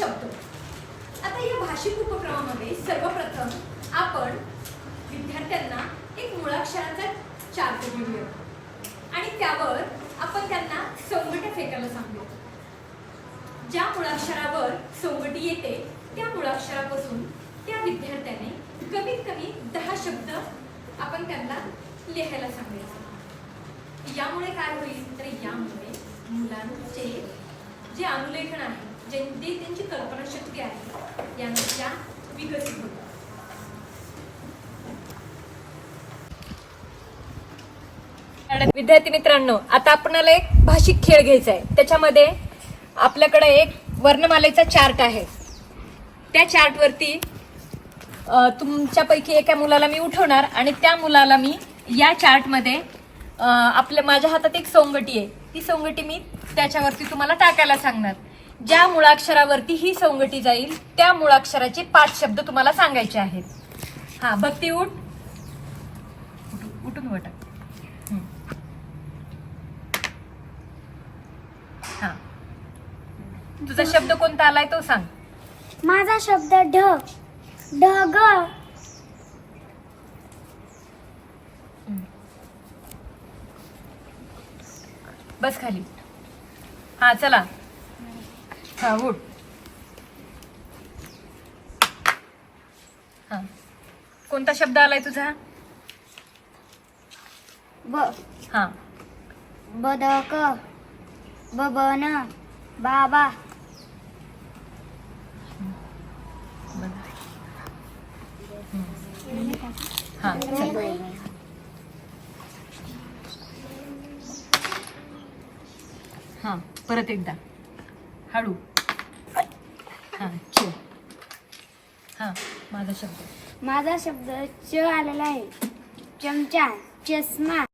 शब्द आता या भाषिक उपक्रमामध्ये सर्वप्रथम आपण विद्यार्थ्यांना एक मुळाक्षराचा चार्ट घेऊया आणि त्यावर आपण त्यांना संगट फेकायला सांगू. ज्या मुळाक्षरावर सोंगटी येते त्या मुळाक्षरापासून त्या विद्यार्थ्याने कमीत कमी दहा शब्द आपण त्यांना लिहायला सांगायचे. यामुळे काय होईल? तर यामुळे मुलांचे जे अनुलेखन आहे जे त्यांची कल्पनाशक्ती आहे यांच्या विकसित होतात. विद्यार्थी मित्रांनो आता आपणाला एक भाषिक खेळ घ्यायचा आहे. त्याच्यामध्ये आपल्याकडे एक वर्णमालेचा चार्ट आहे. त्या चार्टवरती तुमच्यापैकी एका मुलाला मी उठवणार आणि त्या मुलाला मी या चार्टमध्ये आपल्या माझ्या हातात एक सोंगटी आहे. ती सोंगटी मी त्याच्यावरती तुम्हाला टाकायला सांगणार. ज्या मुळाक्षरावरती ही सोंगटी जाईल त्या मुळाक्षराचे पाच शब्द तुम्हाला सांगायचे आहेत. हा भक्ती उठ उठू- उठून वटा. हा. तुझा शब्द कोणता आलाय तो सांग. माझा शब्द ढ. ढग बस खाली. हा चला. हा उठ. हा. कोणता शब्द आलाय तुझा? ब. हा. बदक बबन बाबा. हा. हा. परत एकदा. हळू. हा हा माझा शब्द. माझा शब्द च आलेला आहे. चमचा चष्मा.